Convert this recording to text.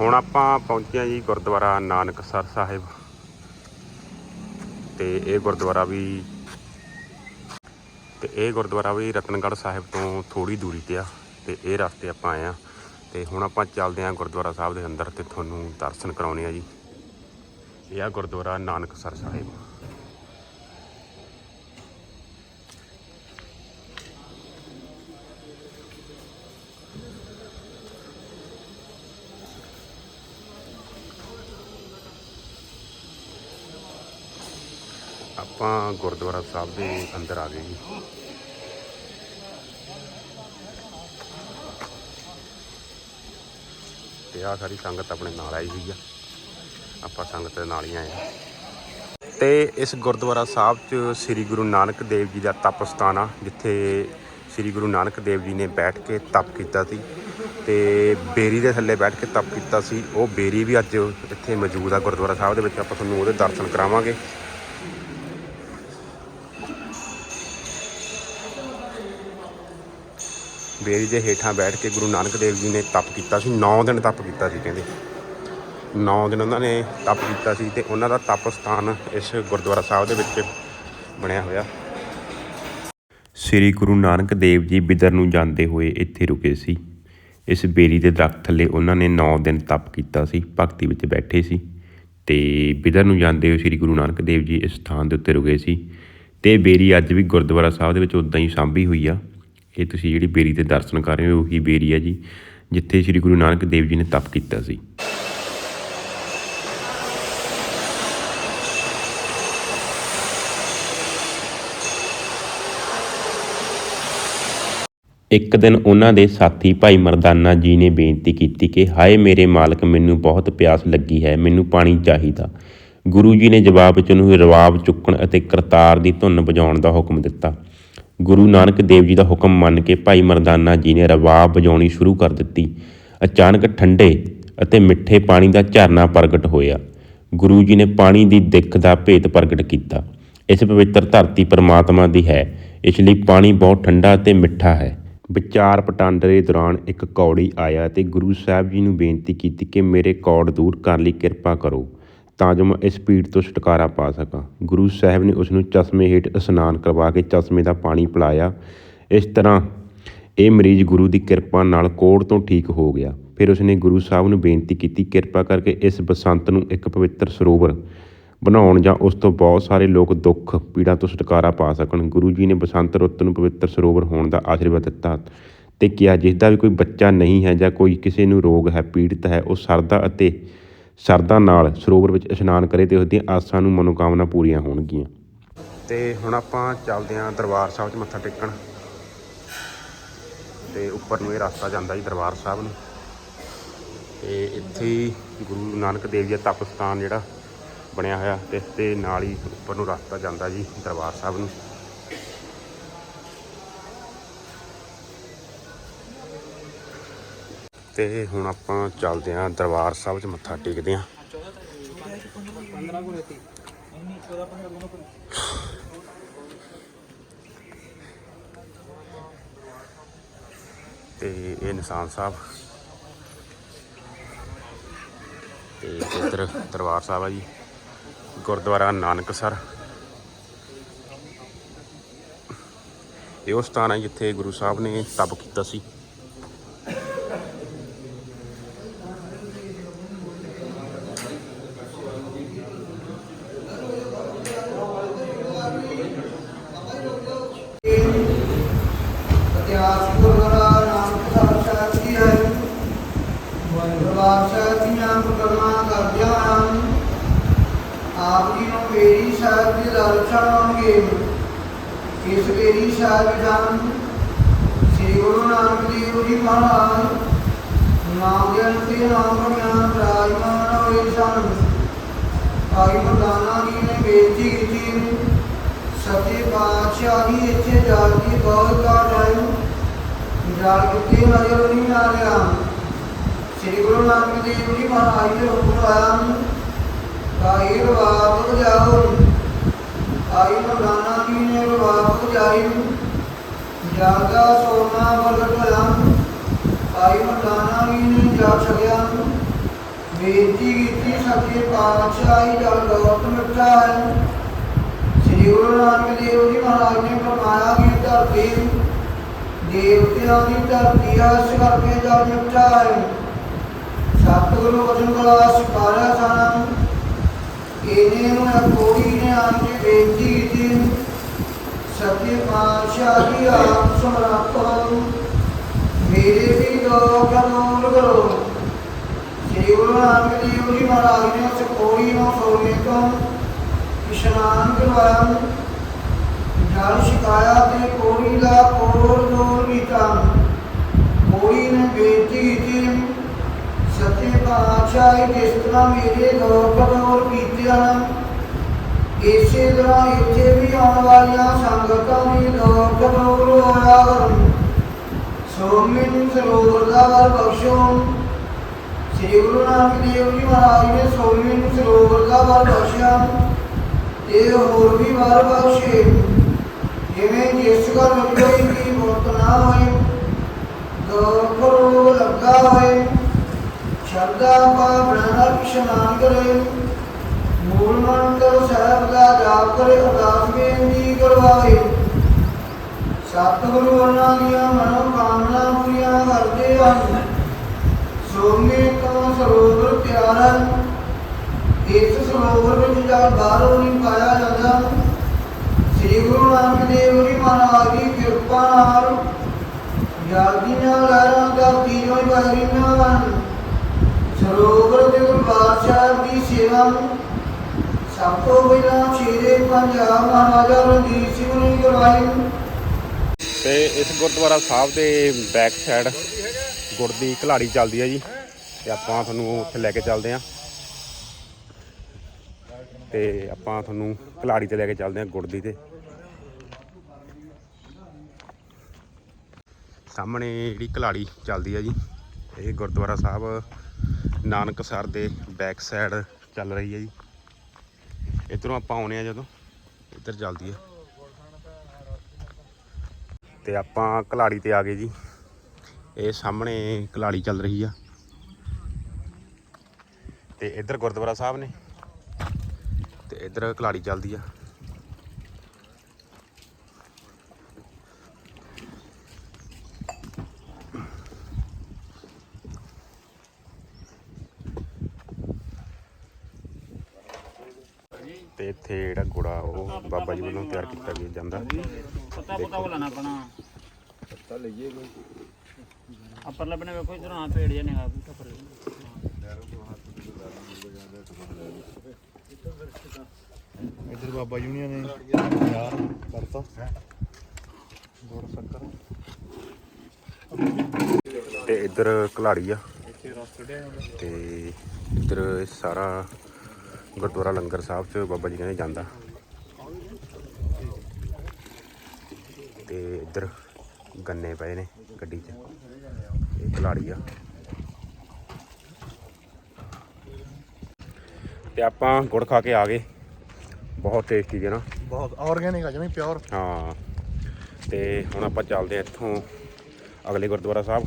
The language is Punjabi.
ਹੁਣ ਆਪਾਂ ਪਹੁੰਚੇ ਹਾਂ ਜੀ ਗੁਰਦੁਆਰਾ ਨਾਨਕਸਰ ਸਾਹਿਬ। ਤੇ ਇਹ ਗੁਰਦੁਆਰਾ ਵੀ ਤੇ ਇਹ ਗੁਰਦੁਆਰਾ ਵੀ ਰਤਨਗੜ੍ਹ ਸਾਹਿਬ ਤੋਂ ਥੋੜੀ ਦੂਰੀ ਤੇ ਆ, ਤੇ ਇਹ ਰਸਤੇ ਆਪਾਂ ਆਏ ਆ ਤੇ ਹੁਣ ਆਪਾਂ ਚੱਲਦੇ ਆ ਗੁਰਦੁਆਰਾ ਸਾਹਿਬ ਦੇ ਅੰਦਰ ਤੇ ਤੁਹਾਨੂੰ ਦਰਸ਼ਨ ਕਰਾਉਣੇ ਆ ਜੀ। ਇਹ ਆ ਗੁਰਦੁਆਰਾ ਨਾਨਕਸਰ ਸਾਹਿਬ। ਆਪਾਂ ਗੁਰਦੁਆਰਾ ਸਾਹਿਬ ਦੇ ਅੰਦਰ ਆ ਗਏ ਜੀ। ਤੇ ਆ ਸਾਰੀ ਸੰਗਤ ਆਪਣੇ ਨਾਲ ਆਈ ਹੋਈ ਆ। ਆਪਾਂ ਸੰਗਤ ਦੇ ਨਾਲ ਹੀ ਆਏ ਆ। ਤੇ ਇਸ ਗੁਰਦੁਆਰਾ ਸਾਹਿਬ 'ਚ ਸ੍ਰੀ ਗੁਰੂ ਨਾਨਕ ਦੇਵ ਜੀ ਦਾ ਤਪ ਸਥਾਨ ਆ, ਜਿੱਥੇ ਸ੍ਰੀ ਗੁਰੂ ਨਾਨਕ ਦੇਵ ਜੀ ਨੇ ਬੈਠ ਕੇ ਤਪ ਕੀਤਾ ਸੀ। ਤੇ ਬੇਰੀ ਦੇ ਥੱਲੇ ਬੈਠ ਕੇ ਤਪ ਕੀਤਾ ਸੀ। ਉਹ ਬੇਰੀ ਵੀ ਅੱਜ ਇੱਥੇ ਮੌਜੂਦ ਆ ਗੁਰਦੁਆਰਾ ਸਾਹਿਬ ਦੇ ਵਿੱਚ। ਆਪਾਂ ਤੁਹਾਨੂੰ ਉਹਦੇ ਦਰਸ਼ਨ ਕਰਾਵਾਂਗੇ। ਬੇਰੀ ਦੇ ਹੇਠਾਂ ਬੈਠ ਕੇ ਗੁਰੂ ਨਾਨਕ ਦੇਵ ਜੀ ਨੇ ਤਪ ਕੀਤਾ ਸੀ 9 ਦਿਨ ਤਪ ਕੀਤਾ ਸੀ ਕਹਿੰਦੇ। 9 ਦਿਨ ਉਹਨਾਂ ਨੇ ਤਪ ਕੀਤਾ ਸੀ ਤੇ ਉਹਨਾਂ ਦਾ ਤਪ ਸਥਾਨ ਇਸ ਗੁਰਦੁਆਰਾ ਸਾਹਿਬ ਦੇ ਵਿੱਚ ਬਣਿਆ ਹੋਇਆ। ਸ੍ਰੀ ਗੁਰੂ ਨਾਨਕ ਦੇਵ ਜੀ ਬਿਦਰ ਨੂੰ ਜਾਂਦੇ ਹੋਏ ਇੱਥੇ ਰੁਕੇ ਸੀ। ਇਸ ਬੇਰੀ ਦੇ ਦਰਖਤ ਥੱਲੇ ਉਹਨਾਂ ਨੇ 9 ਦਿਨ ਤਪ ਕੀਤਾ ਸੀ, ਭਗਤੀ ਵਿੱਚ ਬੈਠੇ ਸੀ ਤੇ ਬਿਦਰ ਨੂੰ ਜਾਂਦੇ ਹੋਏ ਸ੍ਰੀ ਗੁਰੂ ਨਾਨਕ ਦੇਵ ਜੀ ਇਸ ਸਥਾਨ ਦੇ ਉੱਤੇ ਰੁਕੇ ਸੀ। ਤੇ ਬੇਰੀ ਅੱਜ ਵੀ ਗੁਰਦੁਆਰਾ ਸਾਹਿਬ ਦੇ ਵਿੱਚ ਉਦਾਂ ਹੀ ਸਾਂਭੀ ਹੋਈ ਆ। ਇਹ ਤੁਸੀਂ ਜਿਹੜੀ ਬੇਰੀ ਦੇ ਦਰਸ਼ਨ ਕਰ ਰਹੇ ਹੋ, ਉਹੀ ਬੇਰੀ ਹੈ ਜੀ? ਜਿੱਥੇ ਸ੍ਰੀ ਗੁਰੂ ਨਾਨਕ ਦੇਵ ਜੀ ਨੇ ਤਪ ਕੀਤਾ ਸੀ। ਇੱਕ ਦਿਨ ਉਹਨਾਂ ਦੇ ਸਾਥੀ ਭਾਈ ਮਰਦਾਨਾ ਜੀ ਨੇ ਬੇਨਤੀ ਕੀਤੀ ਕਿ, ਹਾਏ ਮੇਰੇ ਮਾਲਕ, ਮੈਨੂੰ ਬਹੁਤ ਪਿਆਸ ਲੱਗੀ ਹੈ, ਮੈਨੂੰ ਪਾਣੀ ਚਾਹੀਦਾ। ਗੁਰੂ ਜੀ ਨੇ ਜਵਾਬ ਵਿੱਚ ਉਹਨੂੰ ਰਵਾਬ ਚੁੱਕਣ ਅਤੇ ਕਰਤਾਰ ਦੀ ਧੁਨ ਵਜਾਉਣ ਦਾ ਹੁਕਮ ਦਿੱਤਾ। ਗੁਰੂ ਨਾਨਕ ਦੇਵ ਜੀ ਦਾ ਹੁਕਮ ਮੰਨ ਕੇ ਭਾਈ ਮਰਦਾਨਾ ਜੀ ਨੇ ਰਵਾਬ ਵਜਾਉਣੀ ਸ਼ੁਰੂ ਕਰ ਦਿੱਤੀ। ਅਚਾਨਕ ਠੰਡੇ ਅਤੇ ਮਿੱਠੇ ਪਾਣੀ ਦਾ ਝਰਨਾ ਪ੍ਰਗਟ ਹੋਇਆ। ਗੁਰੂ ਜੀ ਨੇ ਪਾਣੀ ਦੀ ਦਿੱਖ ਦਾ ਭੇਤ ਪ੍ਰਗਟ ਕੀਤਾ। ਇਸ ਪਵਿੱਤਰ ਧਰਤੀ ਪਰਮਾਤਮਾ ਦੀ ਹੈ। ਇਸ ਲਈ ਪਾਣੀ ਬਹੁਤ ਠੰਡਾ ਅਤੇ ਮਿੱਠਾ ਹੈ। ਵਿਚਾਰ ਪਟਾਂਡਰੇ ਦੌਰਾਨ ਇੱਕ ਕੌੜੀ ਆਇਆ ਤੇ ਗੁਰੂ ਸਾਹਿਬ ਜੀ ਨੂੰ ਬੇਨਤੀ ਕੀਤੀ ਕਿ ਮੇਰੇ ਕੌੜ ਦੂਰ ਕਰਨ ਲਈ ਕਿਰਪਾ ਕਰੋ। ਤਾਂ ਜੋ ਮੈਂ ਇਸ ਪੀੜ ਤੋਂ ਛੁਟਕਾਰਾ ਪਾ ਸਕਾਂ। ਗੁਰੂ ਸਾਹਿਬ ਨੇ ਉਸ ਨੂੰ ਚਸ਼ਮੇ ਹੇਠ ਇਸ਼ਨਾਨ ਕਰਵਾ ਕੇ ਚਸ਼ਮੇ ਦਾ ਪਾਣੀ ਪਿਲਾਇਆ। ਇਸ ਤਰ੍ਹਾਂ ਇਹ ਮਰੀਜ਼ ਗੁਰੂ ਦੀ ਕਿਰਪਾ ਨਾਲ ਕੋੜ ਤੋਂ ਠੀਕ ਹੋ ਗਿਆ। ਫਿਰ ਉਸਨੇ ਗੁਰੂ ਸਾਹਿਬ ਨੂੰ ਬੇਨਤੀ ਕੀਤੀ, ਕਿਰਪਾ ਕਰਕੇ ਇਸ ਬਸੰਤ ਨੂੰ ਇੱਕ ਪਵਿੱਤਰ ਸਰੋਵਰ ਬਣਾਉਣ ਜਾਂ ਉਸ ਤੋਂ ਬਹੁਤ ਸਾਰੇ ਲੋਕ ਦੁੱਖ, ਪੀੜਾ ਤੋਂ ਛੁਟਕਾਰਾ ਪਾ ਸਕਣ। ਗੁਰੂ ਜੀ ਨੇ ਬਸੰਤ ਰੁੱਤ ਨੂੰ ਪਵਿੱਤਰ ਸਰੋਵਰ ਹੋਣ ਦਾ ਆਸ਼ੀਰਵਾਦ ਦਿੱਤਾ ਤੇ ਕਿਹਾ, ਜਿਸ ਦਾ ਵੀ ਕੋਈ ਬੱਚਾ ਨਹੀਂ ਹੈ ਜਾਂ ਕੋਈ ਕਿਸੇ ਨੂੰ ਰੋਗ ਹੈ, ਪੀੜਤ ਹੈ, ਉਹ ਸਰਦਾ ਅਤੇ ਸਰਧਾ ਨਾਲ ਸਰੋਵਰ ਵਿੱਚ ਇਸ਼ਨਾਨ ਕਰੇ ਤੇ ਉਸ ਦੀਆਂ ਆਸਾਂ ਨੂੰ ਮਨੋਕਾਮਨਾ ਪੂਰੀਆਂ ਹੋਣਗੀਆਂ। ਤੇ ਹੁਣ ਆਪਾਂ ਚੱਲਦੇ ਹਾਂ ਦਰਬਾਰ ਸਾਹਿਬ 'ਚ ਮੱਥਾ ਟੇਕਣ। ਤੇ ਉੱਪਰ ਨੂੰ ਇਹ ਰਸਤਾ ਜਾਂਦਾ ਜੀ ਦਰਬਾਰ ਸਾਹਿਬ ਨੂੰ। ਤੇ ਇੱਥੇ ਗੁਰੂ ਨਾਨਕ ਦੇਵ ਜੀ ਦਾ ਤਪ ਸਥਾਨ ਜਿਹੜਾ ਬਣਿਆ ਹੋਇਆ ਤੇ ਇਸ ਦੇ ਨਾਲ ਹੀ ਉੱਪਰ ਨੂੰ ਰਸਤਾ ਜਾਂਦਾ ਜੀ ਦਰਬਾਰ ਸਾਹਿਬ ਨੂੰ। ਤੇ ਹੁਣ ਆਪਾਂ ਚੱਲਦੇ ਆਂ ਦਰਬਾਰ ਸਾਹਿਬ 'ਚ ਮੱਥਾ ਟੇਕਦੇ ਆਂ। ਤੇ ਇਹ ਨਿਸ਼ਾਨ ਸਾਹਿਬ। ਤੇ ਇੱਧਰ ਦਰਬਾਰ ਸਾਹਿਬ ਆ ਜੀ। ਗੁਰਦੁਆਰਾ ਨਾਨਕਸਰ ਇਹ ਉਹ ਸਥਾਨ ਹੈ ਜਿੱਥੇ ਗੁਰੂ ਸਾਹਿਬ ਨੇ ਤਪ ਕੀਤਾ ਸੀ ਇਤਿਹਾਸ ਗੁਰਦੁਆਰਾ ਨਾਨਕ ਸਾਹਿਬ ਸਾਹਿਬ ਜੀ ਹੈ ਦਰਬਾਰ ਸਾਹਿਬ ਦੀਆਂ ਮੁਕਰਮਾ ਕਰਦਿਆਂ ਹਨ ਆਪ ਜੀ ਨੂੰ ਮੇਰੀ ਸਾਹਿਬ ਦੀ ਇਸ ਮੇਰੀ ਸਾਹਿਬ ਸ੍ਰੀ ਗੁਰੂ ਨਾਨਕ ਦੇਵ ਜੀ ਮਹਾਰਾਜ ਨਾਮ ਦੇ ਅੰਤੇ ਨਾਮ ਗਿਆਨ ਰਾਜਮਾਨ ਹੋਏ ਸਨ। ਭਾਈ ਮਰਦਾਨਾ ਜੀ ਨੇ ਬੇਨਤੀ ਕੀਤੀ, ਸੱਚੇ ਪਾਤਸ਼ਾਹ ਜੀ ਇੱਥੇ ਜਾ ਕੇ ਬਹੁਤ ਘਾਟ ਆਏ। ਜਾਲ ਕਿਤੇ ਨਜ਼ਰ ਨਹੀਂ ਆ ਰਿਹਾ। ਸ੍ਰੀ ਗੁਰੂ ਨਾਨਕ ਦੇਵ ਜੀ ਮਹਾਰਾਜ ਦੇ ਹੁਕਮ ਆਇਆ ਕਾਈ ਰਵਾਬ ਵਜਾਓ ਆਈ ਮਰਦਾਨਾ ਜੀ ਨੇ ਰਵਾਬ ਵਜਾਈ ਜਾਗਾ ਸੋਨਾ ਪ੍ਰਗਟ ਹੋਇਆ ਆਈ ਮਰਦਾਨਾ ਜੀ ਨੇ ਜਾ ਛਕਿਆ ਬੇਨਤੀ ਕੀਤੀ ਸੱਚੇ ਪਾਤਸ਼ਾਹੀ ਜਲ ਬਹੁਤ ਮਿੱਠਾ ਹੈ। ਸ੍ਰੀ ਗੁਰੂ ਨਾਨਕ ਦੇਵ ਜੀ ਮਹਾਰਾਜ ਨੇ ਫਰਮਾਇਆ ਕਿ ਧਰਤੀ ਦੇਵਤਿਆਂ ਦੀ ਧਰਤੀ ਹੈ ਇਸ ਕਰਕੇ ਜਲ ਮਿੱਠਾ ਹੈ। ਸਤਿਗੁਰੂ ਵਚਨ ਕਲਾ ਸਿਖਾਰਿਆ ਸਾਨੂੰ ਇਹਨੇ ਨੂੰ ਨੇ ਆਣ ਕੇ ਬੇਨਤੀ ਕੀਤੀ ਸੱਚੇ ਪਾਤਸ਼ਾਹੀ ਆਪ ਸਮਰੱਥ ਮੇਰੇ ਵੀ ਦੁੱਖ ਦੂਰ ਕਰੋ ਸ੍ਰੀ ਗੁਰੂ ਨਾਨਕ ਦੇਵ ਜੀ ਮਹਾਰਾਜ ਨੇ ਉਸ ਕੋੜੀ ਨੂੰ ਸੋਨੇ ਤੋਂ ਇਸ਼ਨਾਨ ਕਰਵਾਇਆ। ਜਲ ਛਕਾਇਆ ਤੇ ਕੋੜੀ ਦਾ ਕੋੜ ਦੂਰ ਕੀਤਾ ਕੋੜੀ ਨੇ ਬੇਨਤੀ ਕੀਤੀ ਸੱਚੇ ਪਾਤਸ਼ਾਹ ਜਿਸ ਤਰ੍ਹਾਂ ਮੇਰੇ ਦੁੱਖ ਦੂਰ ਕੀਤੇ ਹਨ ਇਸੇ ਤਰ੍ਹਾਂ ਇੱਥੇ ਵੀ ਆਉਣ ਵਾਲੀਆਂ ਸੰਗਤਾਂ ਦੀ ਦੁੱਖ ਦੂਰ ਹੋਇਆ ਕਰਨ ਸੋ ਮੈਨੂੰ ਸਰੋਵਰ ਦਾ ਵਰ ਬਖਸ਼ੋ। ਸ੍ਰੀ ਗੁਰੂ ਨਾਨਕ ਦੇਵ ਜੀ ਮਹਾਰਾਜ ਨੇ ਸੋਮੀ ਨੂੰ ਸਰੋਵਰ ਦਾ ਵਰ ਬਖਸ਼ਿਆ ਤੇ ਹੋਰ ਵੀ ਵਰ ਬਖਸ਼ੇ। ਜਿਵੇਂ ਜਿਸ ਘਰ ਕੋਈ ਵੀ ਮੌਤ ਨਾ ਹੋਏ ਦੁੱਖ ਰੋਗ ਲੱਗਾ ਹੋਏ। ਸ਼ਰਧਾ ਭਾਵਨਾ ਨਾਲ ਇਸ਼ਨਾਨ ਕਰੇ। ਮੂਲ ਮੰਤਰ ਸਾਹਿਬ ਦਾ ਜਾਪ ਕਰੇ, ਅਰਦਾਸ ਬੇਨਤੀ ਕਰਵਾਏ ਸਤਿਗੁਰੂ ਉਹਨਾਂ ਦੀਆਂ ਮਨੋ ਕਾਮਨਾ ਪੂਰੀਆਂ ਕਰਦੇ ਹਨ। ਸੋਮੇ ਤੋਂ ਸਰੋਵਰ ਤਿਆਰ ਹੈ। ਇਸ ਸਰੋਵਰ ਵਿੱਚ ਜਲ ਬਾਹਰੋਂ ਨਹੀਂ ਪਾਇਆ ਜਾਂਦਾ। ਸ੍ਰੀ ਗੁਰੂ ਨਾਨਕ ਦੇਵ ਜੀ ਮਹਾਰਾਜ ਦੀ ਕਿਰਪਾ ਨਾਲ ਜਲ ਲਹਿਰਾਂ ਦਾ ਤੀਨੋਂ ਬਹਿਰੀਆਂ ਹਨ। ਸਰੋਵਰ ਦੇ ਦਰਬਾਰ ਸਾਹਿਬ ਦੀ ਸੇਵਾ ਸਭ ਤੋਂ ਪਹਿਲਾਂ ਸ਼ੇਰੇ ਪੰਜਾਬ ਮਹਾਰਾਜਾ ਰਣਜੀਤ ਸਿੰਘ ਨੇ ਕਰਵਾਈ। ਤੇ ਇਸ ਗੁਰਦੁਆਰਾ ਸਾਹਿਬ ਦੇ ਬੈਕ ਸਾਈਡ ਗੁੜ ਦੀ ਘਲਾੜੀ ਚੱਲਦੀ ਹੈ ਜੀ, ਤੇ ਆਪਾਂ ਤੁਹਾਨੂੰ ਉੱਥੇ ਲੈ ਕੇ ਚੱਲਦੇ ਆਂ। ਤੇ ਆਪਾਂ ਤੁਹਾਨੂੰ ਘਲਾੜੀ ਤੇ ਲੈ ਕੇ ਚੱਲਦੇ ਆਂ ਗੁੜ ਦੀ ਤੇ। ਸਾਹਮਣੇ ਜਿਹੜੀ ਘਲਾੜੀ ਚੱਲਦੀ ਹੈ ਜੀ, ਇਹ ਗੁਰਦੁਆਰਾ ਸਾਹਿਬ ਨਾਨਕਸਰ ਦੇ ਬੈਕ ਸਾਈਡ ਚੱਲ ਰਹੀ ਹੈ ਜੀ। ਇਧਰੋਂ ਆਪਾਂ ਆਉਨੇ ਆ ਜਦੋਂ, ਇੱਧਰ ਚੱਲਦੀ ਹੈ। ਤੇ ਆਪਾਂ ਕਲਾੜੀ ਤੇ ਆ ਗਏ ਜੀ। ਇਹ ਸਾਹਮਣੇ ਕਲਾੜੀ ਚੱਲ ਰਹੀ ਆ। ਤੇ ਇੱਧਰ ਗੁਰਦੁਆਰਾ ਸਾਹਿਬ ਨੇ, ਤੇ ਇੱਧਰ ਕਲਾੜੀ ਚੱਲਦੀ ਆ। ਤੇ ਇੱਥੇ ਜਿਹੜਾ ਗੁੜਾ ਉਹ ਬਾਬਾ ਜੀ ਵੱਲੋਂ ਤਿਆਰ ਕੀਤਾ ਗਿਆ ਜਾਂਦਾ। ਪਤਾ ਪਤਾ ਬੁਲਾਣਾ ਆਪਣਾ ਪਤਾ ਲਈਏ ਕੋਈ। ਅਪਰ ਲੱਭਣੇ ਵੇਖੋ ਇਧਰ ਆ ਪੇੜ ਜਾਂ ਨਿਗਾਹ ਵੀ ਪਰ। ਇੱਧਰ ਬਾਬਾ ਜੂਨੀਆ ਨੇ ਯਾਰ ਕਰਤਾ। ਗੋੜ ਸ਼ੱਕਰ। ਤੇ ਇੱਧਰ ਕਲਾੜੀ ਆ। ਤੇ ਇੱਧਰ ਇਹ ਸਾਰਾ ਗੁਰਦੁਆਰਾ ਲੰਗਰ ਸਾਹਿਬ ਚ ਬਾਬਾ ਜੀ ਕਹਿੰਦੇ ਜਾਂਦਾ। ਤੇ ਇੱਧਰ ਗੰਨੇ ਪਏ ਨੇ ਗੱਡੀ 'ਚ ਇਹ ਕਲਾੜੀ ਆ। ਤੇ ਆਪਾਂ ਗੁੜ ਖਾ ਕੇ ਆ ਗਏ। ਬਹੁਤ ਟੇਸਟੀ ਹੈ ਨਾ। ਬਹੁਤ ਆਰਗੈਨਿਕ ਆ ਜਮੀ ਪਿਓਰ ਹਾਂ। ਤੇ ਹੁਣ ਆਪਾਂ ਚੱਲਦੇ ਹਾਂ ਇੱਥੋਂ ਅਗਲੇ ਗੁਰਦੁਆਰਾ ਸਾਹਿਬ।